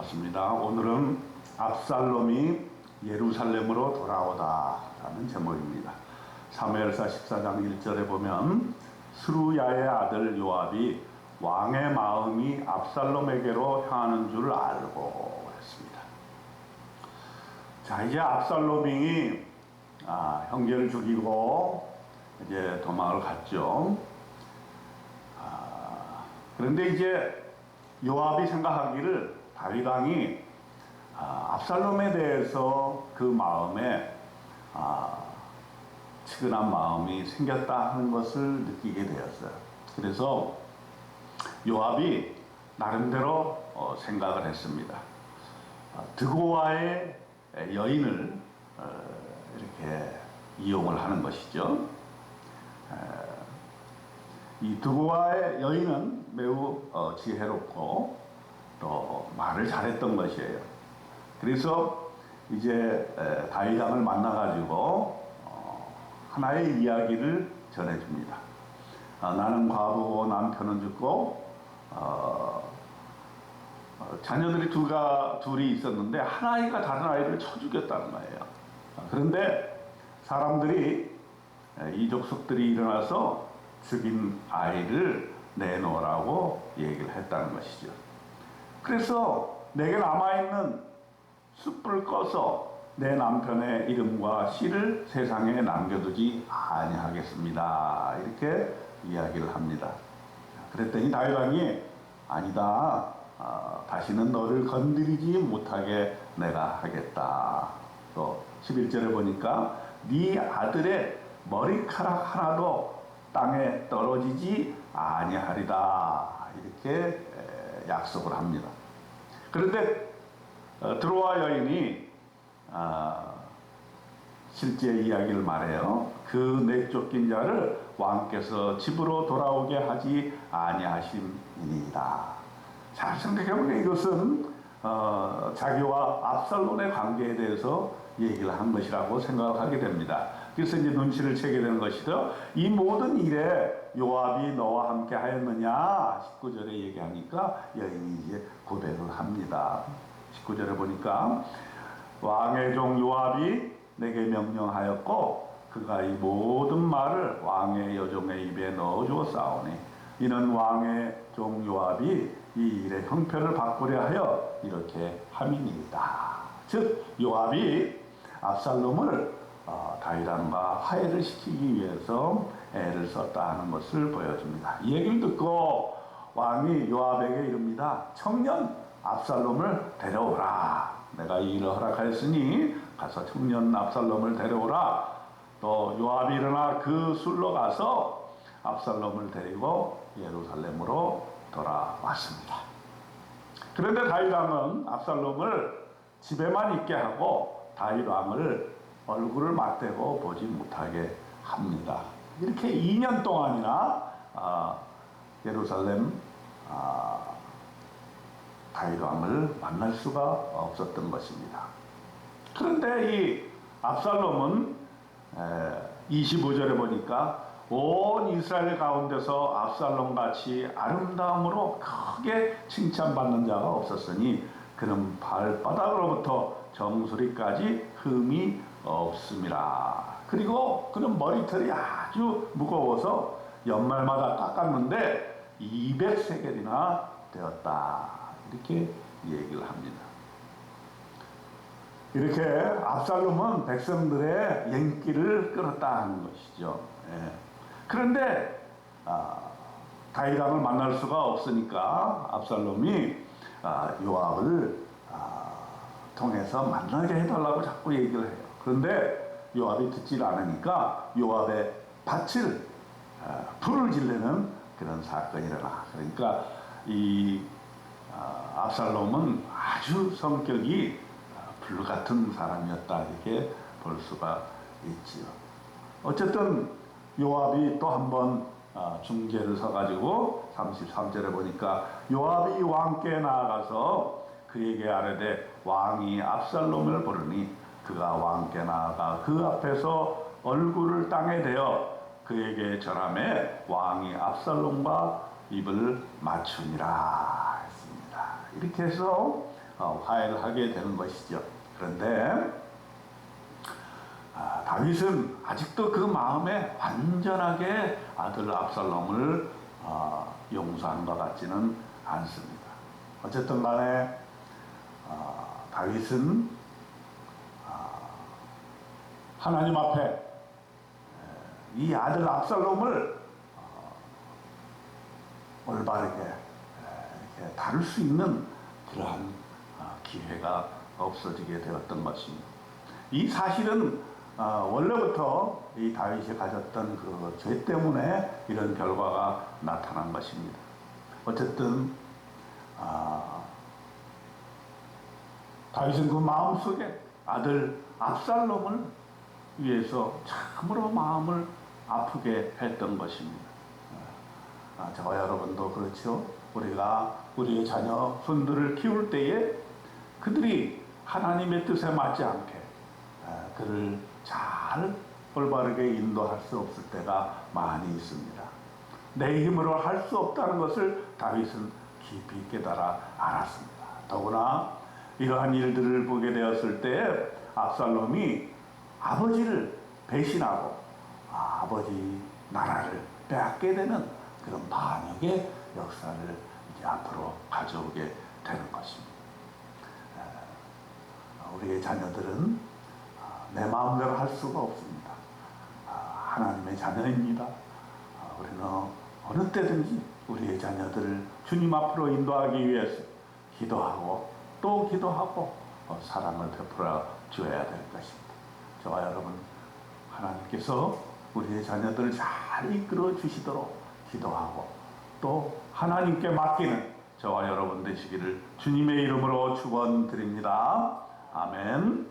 반갑습니다. 오늘은 압살롬이 예루살렘으로 돌아오다라는 제목입니다. 사무엘사 14장 1절에 보면 스루야의 아들 요압이 왕의 마음이 압살롬에게로 향하는 줄 알고 했습니다. 자 이제 압살롬이 아, 형제를 죽이고 이제 도망을 갔죠. 아, 그런데 이제 요압이 생각하기를 다윗 왕이 아, 압살롬에 대해서 그 마음에 아, 측은한 마음이 생겼다 하는 것을 느끼게 되었어요. 그래서 요압이 나름대로 어, 생각을 했습니다. 아, 드고와의 여인을 어, 이렇게 이용을 하는 것이죠. 이 드고와의 여인은 매우 어, 지혜롭고 또 말을 잘했던 것이에요. 그래서 이제 에, 다윗 왕을 만나가지고 어, 하나의 이야기를 전해줍니다. 아, 나는 과부고 남편은 죽고 어, 어, 자녀들이 두가 둘이 있었는데 한 아이가 다른 아이를 쳐 죽였다는 거예요. 아, 그런데 사람들이 에, 이족 속들이 일어나서 죽인 아이를 내놓으라고 얘기를 했다는 것이죠. 그래서 내게 남아있는 숯불을 꺼서 내 남편의 이름과 시를 세상에 남겨두지 아니하겠습니다. 이렇게 이야기를 합니다. 그랬더니 다윗 왕이 아니다. 아, 다시는 너를 건드리지 못하게 내가 하겠다. 또 11절에 보니까 네 아들의 머리카락 하나도 땅에 떨어지지 아니하리다. 이렇게 약속을 합니다. 그런데 어, 드로아 여인이 아, 실제 이야기를 말해요. 그 내쫓긴 자를 왕께서 집으로 돌아오게 하지 아니하심이니이다. 잘 생각해보면 이것은 어, 자기와 압살롬의 관계에 대해서 얘기를 한 것이라고 생각하게 됩니다. 그래서 이제 눈치를 채게 되는 것이죠. 이 모든 일에 요압이 너와 함께 하였느냐? 19절에 얘기하니까 여인이 이제 고백을 합니다. 19절에 보니까 왕의 종 요압이 내게 명령하였고 그가 이 모든 말을 왕의 여종의 입에 넣어 주었사오니 이는 왕의 종 요압이 이 일의 형편을 바꾸려 하여 이렇게 함이니이다. 즉 요압이 압살롬을 어, 다윗왕과 화해를 시키기 위해서 애를 썼다 하는 것을 보여줍니다. 이 얘기를 듣고 왕이 요압에게 이릅니다. 청년 압살롬을 데려오라. 내가 이 일을 허락하였으니 가서 청년 압살롬을 데려오라. 또 요압이 일어나 그 술로 가서 압살롬을 데리고 예루살렘으로 돌아왔습니다. 그런데 다윗 왕은 압살롬을 집에만 있게 하고 다윗 왕을 얼굴을 맞대고 보지 못하게 합니다. 이렇게 2년 동안이나 아, 예루살렘 아, 다윗 왕을 만날 수가 없었던 것입니다. 그런데 이 압살롬은 25절에 보니까 온 이스라엘 가운데서 압살롬 같이 아름다움으로 크게 칭찬받는 자가 없었으니 그는 발바닥으로부터 정수리까지 흠이 없습니다. 그리고 그는 머리털이 아주 무거워서 연말마다 깎았는데 200세겔이나 되었다. 이렇게 얘기를 합니다. 이렇게 압살롬은 백성들의 인기를 끌었다 하는 것이죠. 예. 그런데 아, 다윗왕을 만날 수가 없으니까 압살롬이 아, 요압을 아, 통해서 만나게 해달라고 자꾸 얘기를 해요. 그런데 요압이 듣질 않으니까 요압의 밭을 아, 불을 질르는 그런 사건이 일어나. 그러니까 이 아, 압살롬은 아주 성격이 불 같은 사람이었다 이렇게 볼 수가 있지요. 어쨌든 요압이 또 한번 중재를 서가지고 33절에 보니까 요압이 왕께 나아가서 그에게 아뢰되 왕이 압살롬을 부르니 그가 왕께 나아가 그 앞에서 얼굴을 땅에 대어 그에게 절함에 왕이 압살롬과 입을 맞추니라 했습니다. 이렇게 해서 어, 화해를 하게 되는 것이죠. 그런데 아, 다윗은 아직도 그 마음에 완전하게 아들 압살롬을 어, 용서한 것 같지는 않습니다. 어쨌든 간에 어, 다윗은 아, 하나님 앞에 에, 이 아들 압살롬을 어, 올바르게 에, 이렇게 다룰 수 있는 그러한 아, 기회가 없어지게 되었던 것입니다. 이 사실은 아, 원래부터 이 다윗이 가졌던 그 죄 때문에 이런 결과가 나타난 것입니다. 어쨌든 아, 다윗은 그 마음속에 아들 압살롬을 위해서 참으로 마음을 아프게 했던 것입니다. 아, 저와 여러분도 그렇죠. 우리가 우리의 자녀, 손들을 키울 때에 그들이 하나님의 뜻에 맞지 않게 아, 그를 잘 올바르게 인도할 수 없을 때가 많이 있습니다. 내 힘으로 할 수 없다는 것을 다윗은 깊이 깨달아 알았습니다. 더구나 이러한 일들을 보게 되었을 때 압살롬이 아버지를 배신하고 아버지 나라를 빼앗게 되는 그런 반역의 역사를 이제 앞으로 가져오게 되는 것입니다. 에, 우리의 자녀들은 아, 내 마음대로 할 수가 없습니다. 아, 하나님의 자녀입니다. 아, 우리는 어느 때든지 우리의 자녀들을 주님 앞으로 인도하기 위해서 기도하고 또 기도하고 어, 사랑을 베풀어 주어야 될 것입니다. 저와 여러분 하나님께서 우리의 자녀들을 잘 이끌어 주시도록 기도하고 또 하나님께 맡기는 저와 여러분 되시기를 주님의 이름으로 축원드립니다. 아멘.